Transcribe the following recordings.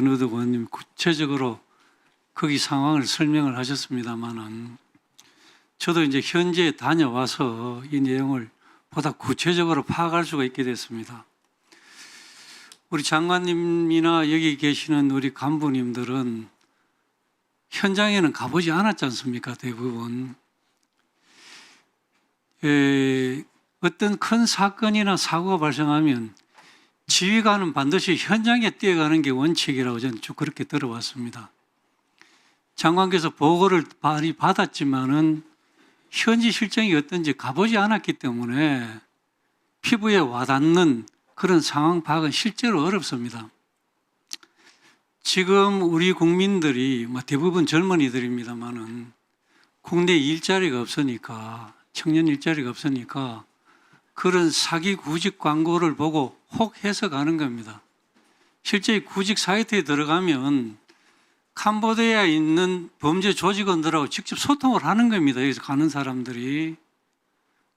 윤호덕 의원님 구체적으로 거기 상황을 설명을 하셨습니다만은 저도 이제 현지에 다녀와서 이 내용을 보다 구체적으로 파악할 수가 있게 됐습니다. 우리 장관님이나 여기 계시는 우리 간부님들은 현장에는 가보지 않았지 않습니까? 대부분. 에, 어떤 큰 사건이나 사고가 발생하면 지휘관은 반드시 현장에 뛰어가는 게 원칙이라고 저는 쭉 그렇게 들어왔습니다. 장관께서 보고를 많이 받았지만은 현지 실정이 어떤지 가보지 않았기 때문에 피부에 와닿는 그런 상황 파악은 실제로 어렵습니다. 지금 우리 국민들이 뭐 대부분 젊은이들입니다만은 국내 일자리가 없으니까 청년 일자리가 없으니까 그런 사기 구직 광고를 보고 혹 해서 가는 겁니다. 실제 구직 사이트에 들어가면 캄보디아에 있는 범죄 조직원들하고 직접 소통을 하는 겁니다. 여기서 가는 사람들이.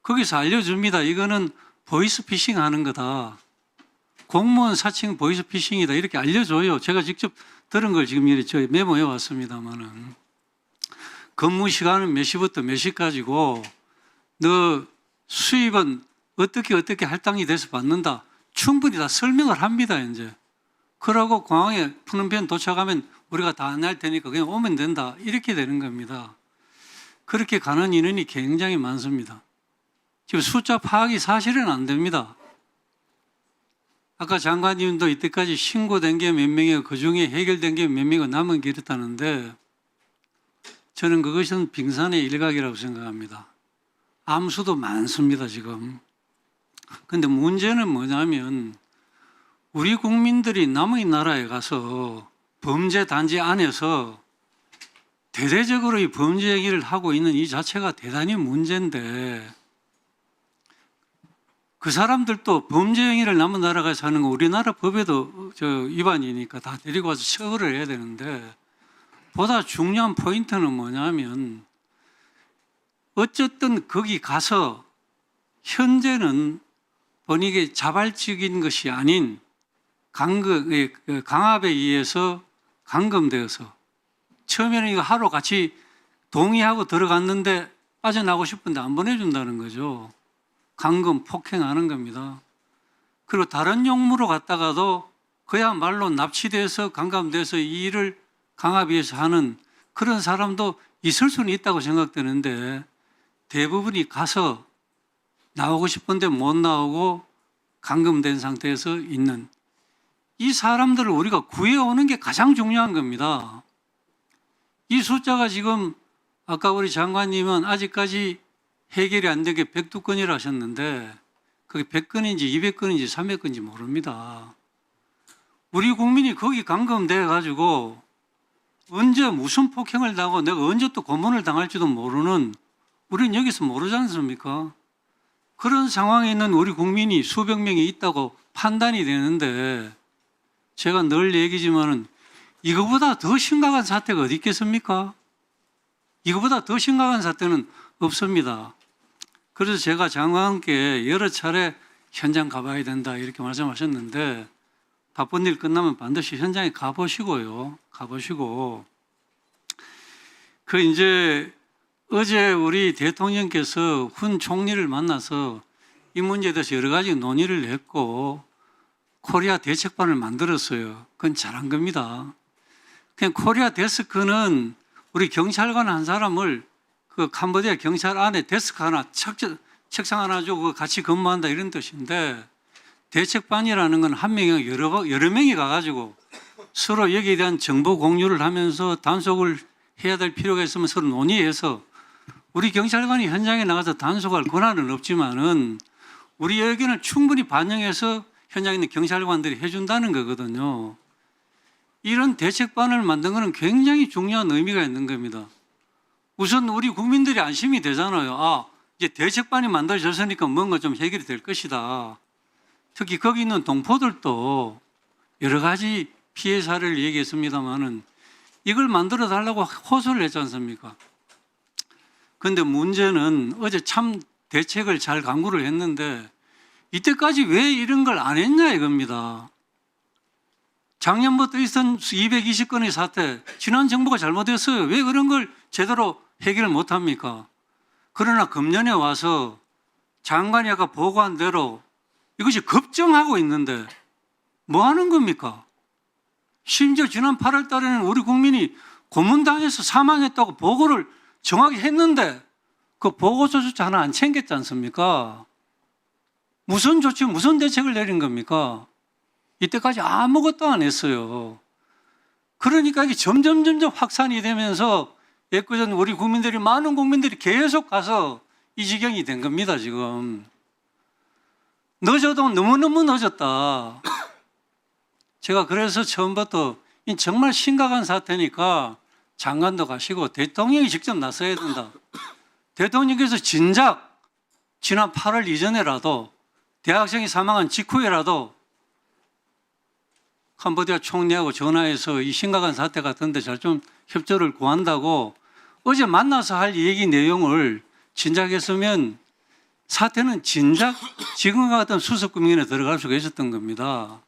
거기서 알려줍니다. 이거는 보이스피싱 하는 거다. 공무원 사칭 보이스피싱이다. 이렇게 알려줘요. 제가 직접 들은 걸 지금 이렇게 저 메모해 왔습니다만은. 근무 시간은 몇 시부터 몇 시까지고 너 수입은 어떻게 어떻게 할당이 돼서 받는다. 충분히 다 설명을 합니다, 이제. 그러고 공항에 푸른편 도착하면 우리가 다 안내할 테니까 그냥 오면 된다. 이렇게 되는 겁니다. 그렇게 가는 인원이 굉장히 많습니다. 지금 숫자 파악이 사실은 안 됩니다. 아까 장관님도 이때까지 신고된 게 몇 명이고 그 중에 해결된 게 몇 명이고 남은 게 이렇다는데 저는 그것은 빙산의 일각이라고 생각합니다. 암수도 많습니다, 지금. 근데 문제는 뭐냐면 우리 국민들이 남의 나라에 가서 범죄 단지 안에서 대대적으로 이 범죄 행위를 하고 있는 이 자체가 대단히 문제인데 그 사람들도 범죄 행위를 남은 나라가 하는 거 우리나라 법에도 저 위반이니까 다 데리고 와서 처벌을 해야 되는데 보다 중요한 포인트는 뭐냐면 어쨌든 거기 가서 현재는 본인에게 자발적인 것이 아닌 강금, 예, 그 강압에 의해서 감금되어서 처음에는 이거 하루 같이 동의하고 들어갔는데 빠져나고 싶은데 안 보내준다는 거죠. 감금, 폭행하는 겁니다. 그리고 다른 용무로 갔다가도 그야말로 납치돼서 감감돼서 이 일을 강압위해서 하는 그런 사람도 있을 수는 있다고 생각되는데 대부분이 가서 나오고 싶은데 못 나오고 감금된 상태에서 있는 이 사람들을 우리가 구해오는 게 가장 중요한 겁니다. 이 숫자가 지금 아까 우리 장관님은 아직까지 해결이 안 된 게 102건이라 하셨는데 그게 100건인지 200건인지 300건인지 모릅니다. 우리 국민이 거기 감금돼 가지고 언제 무슨 폭행을 당하고 내가 언제 또 고문을 당할지도 모르는 우리는 여기서 모르지 않습니까? 그런 상황에 있는 우리 국민이 수백 명이 있다고 판단이 되는데 제가 늘 얘기지만은 이거보다 더 심각한 사태가 어디 있겠습니까? 이거보다 더 심각한 사태는 없습니다. 그래서 제가 장관께 여러 차례 현장 가봐야 된다 이렇게 말씀하셨는데 바쁜 일 끝나면 반드시 현장에 가보시고요. 가보시고 그 이제 어제 우리 대통령께서 훈 총리를 만나서 이 문제에 대해서 여러 가지 논의를 했고 코리아 대책반을 만들었어요. 그건 잘한 겁니다. 그냥 코리아 데스크는 우리 경찰관 한 사람을 그 캄보디아 경찰 안에 데스크 하나 책, 책상 하나 주고 같이 근무한다 이런 뜻인데 대책반이라는 건 한 명이 여러 여러 명이 가가지고 서로 여기에 대한 정보 공유를 하면서 단속을 해야 될 필요가 있으면 서로 논의해서 우리 경찰관이 현장에 나가서 단속할 권한은 없지만은 우리 의견을 충분히 반영해서 현장에 있는 경찰관들이 해준다는 거거든요. 이런 대책반을 만든 것은 굉장히 중요한 의미가 있는 겁니다. 우선 우리 국민들이 안심이 되잖아요. 아, 이제 대책반이 만들어졌으니까 뭔가 좀 해결이 될 것이다. 특히 거기 있는 동포들도 여러 가지 피해 사례를 얘기했습니다만은 이걸 만들어 달라고 호소를 했지 않습니까? 근데 문제는 어제 참 대책을 잘 강구를 했는데 이때까지 왜 이런 걸 안 했냐 이겁니다. 작년부터 있던 220건의 사태, 지난 정부가 잘못했어요. 왜 그런 걸 제대로 해결을 못 합니까? 그러나 금년에 와서 장관이 아까 보고한 대로 이것이 급증하고 있는데 뭐 하는 겁니까? 심지어 지난 8월 달에는 우리 국민이 고문당해서 사망했다고 보고를 정확히 했는데 그 보고서조차 하나 안 챙겼지 않습니까? 무슨 조치, 무슨 대책을 내린 겁니까? 이때까지 아무것도 안 했어요. 그러니까 이게 점점 점점 확산이 되면서 예꾸전 우리 국민들이 많은 국민들이 계속 가서 이 지경이 된 겁니다, 지금. 늦어도 너무너무 늦었다. 제가 그래서 처음부터 이 정말 심각한 사태니까 장관도 가시고 대통령이 직접 나서야 된다. 대통령께서 진작 지난 8월 이전에라도 대학생이 사망한 직후에라도 캄보디아 총리하고 전화해서 이 심각한 사태 같은데 잘 좀 협조를 구한다고 어제 만나서 할 얘기 내용을 진작 했으면 사태는 진작 지금과 같은 수습금융에 들어갈 수가 있었던 겁니다.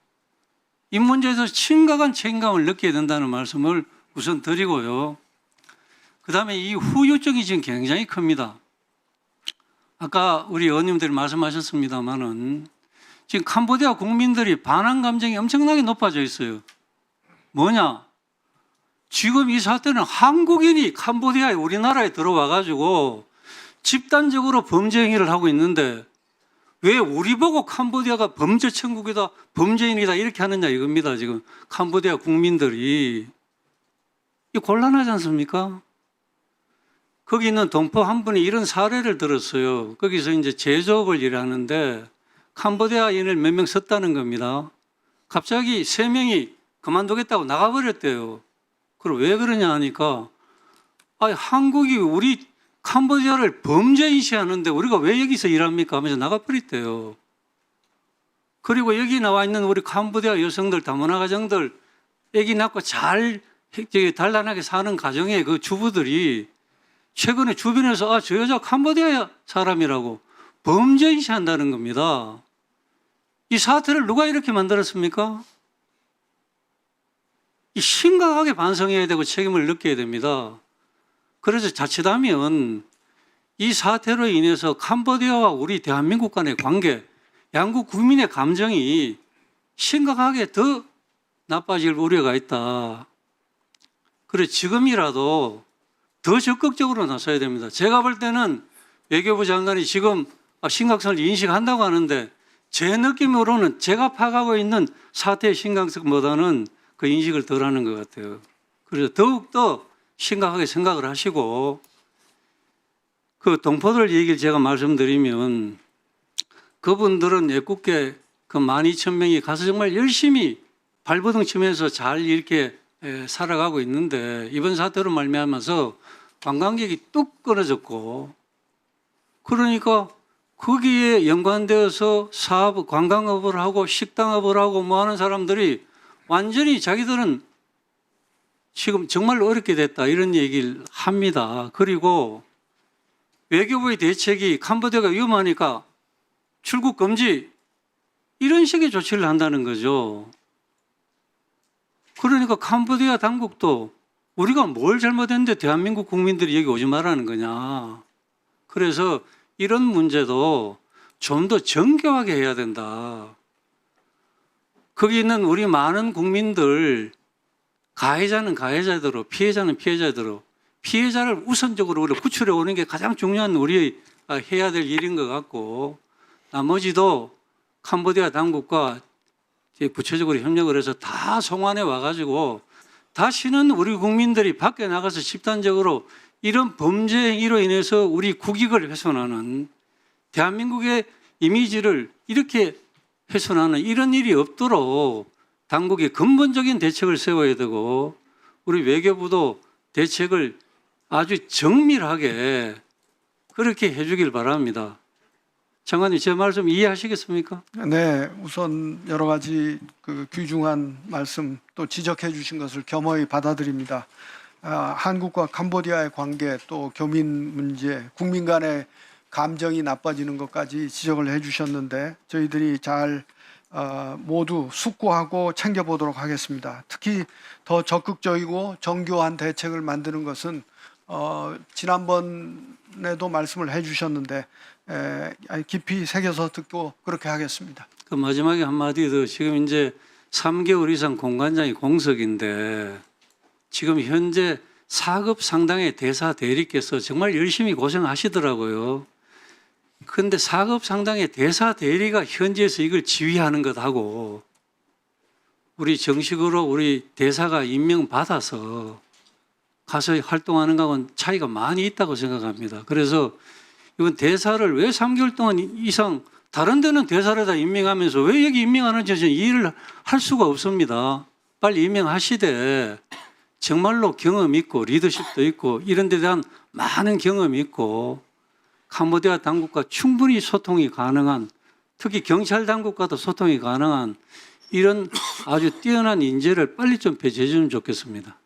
이 문제에서 심각한 책임감을 느껴야 된다는 말씀을 우선 드리고요. 그 다음에 이 후유증이 지금 굉장히 큽니다. 아까 우리 의원님들이 말씀하셨습니다만은 지금 캄보디아 국민들이 반항 감정이 엄청나게 높아져 있어요. 뭐냐? 지금 이 사태는 한국인이 캄보디아에 우리나라에 들어와 가지고 집단적으로 범죄 행위를 하고 있는데 왜 우리 보고 캄보디아가 범죄 천국이다, 범죄인이다 이렇게 하느냐 이겁니다. 지금 캄보디아 국민들이 이 곤란하지 않습니까? 거기 있는 동포 한 분이 이런 사례를 들었어요. 거기서 이제 제조업을 일하는데 캄보디아인을 몇 명 썼다는 겁니다. 갑자기 세 명이 그만두겠다고 나가버렸대요. 그럼 왜 그러냐 하니까 아 한국이 우리 캄보디아를 범죄인시하는데 우리가 왜 여기서 일합니까 하면서 나가버렸대요. 그리고 여기 나와 있는 우리 캄보디아 여성들 다문화 가정들 애기 낳고 잘 단란하게 사는 가정의 그 주부들이 최근에 주변에서 아 저 여자 캄보디아 사람이라고 범죄인시한다는 겁니다. 이 사태를 누가 이렇게 만들었습니까? 이 심각하게 반성해야 되고 책임을 느껴야 됩니다. 그래서 자칫하면 이 사태로 인해서 캄보디아와 우리 대한민국 간의 관계, 양국 국민의 감정이 심각하게 더 나빠질 우려가 있다. 그래 지금이라도 더 적극적으로 나서야 됩니다. 제가 볼 때는 외교부 장관이 지금 심각성을 인식한다고 하는데 제 느낌으로는 제가 파악하고 있는 사태의 심각성보다는 그 인식을 덜 하는 것 같아요. 그래서 더욱더 심각하게 생각을 하시고 그 동포들 얘기를 제가 말씀드리면 그분들은 애국계 그 12,000명이 가서 정말 열심히 발버둥 치면서 잘 이렇게 에, 살아가고 있는데 이번 사태로 말미암아서 관광객이 뚝 끊어졌고 그러니까 거기에 연관되어서 사업 관광업을 하고 식당업을 하고 뭐 하는 사람들이 완전히 자기들은 지금 정말 어렵게 됐다 이런 얘기를 합니다. 그리고 외교부의 대책이 캄보디아가 위험하니까 출국 금지 이런 식의 조치를 한다는 거죠. 그러니까 캄보디아 당국도 우리가 뭘 잘못했는데 대한민국 국민들이 여기 오지 말라는 거냐. 그래서 이런 문제도 좀 더 정교하게 해야 된다. 거기 있는 우리 많은 국민들 가해자는 가해자대로 피해자는 피해자대로 피해자를 우선적으로 우리 구출해 오는 게 가장 중요한 우리 해야 될 일인 것 같고 나머지도 캄보디아 당국과 구체적으로 협력을 해서 다 송환해 와가지고 다시는 우리 국민들이 밖에 나가서 집단적으로 이런 범죄 행위로 인해서 우리 국익을 훼손하는 대한민국의 이미지를 이렇게 훼손하는 이런 일이 없도록 당국이 근본적인 대책을 세워야 되고 우리 외교부도 대책을 아주 정밀하게 그렇게 해주길 바랍니다. 장관님 제 말씀 이해하시겠습니까? 네, 우선 여러 가지 그 귀중한 말씀 또 지적해 주신 것을 겸허히 받아들입니다. 아, 한국과 캄보디아의 관계 또 교민 문제, 국민 간의 감정이 나빠지는 것까지 지적을 해 주셨는데 저희들이 잘 어, 모두 숙고하고 챙겨보도록 하겠습니다. 특히 더 적극적이고 정교한 대책을 만드는 것은 어, 지난번에도 말씀을 해주셨는데 깊이 새겨서 듣고 그렇게 하겠습니다. 그 마지막에 한마디 더 지금 이제 3개월 이상 공관장이 공석인데 지금 현재 4급 상당의 대사 대리께서 정말 열심히 고생하시더라고요. 근데 4급 상당의 대사 대리가 현지에서 이걸 지휘하는 것하고 우리 정식으로 우리 대사가 임명받아서 가서 활동하는 거하고는 차이가 많이 있다고 생각합니다. 그래서 이건 대사를 왜 3개월 동안 이상 다른 데는 대사를 다 임명하면서 왜 여기 임명하는지 저는 이해를 할 수가 없습니다. 빨리 임명하시되 정말로 경험 있고 리더십도 있고 이런 데 대한 많은 경험이 있고 캄보디아 당국과 충분히 소통이 가능한 특히 경찰 당국과도 소통이 가능한 이런 아주 뛰어난 인재를 빨리 좀 배제해 주면 좋겠습니다.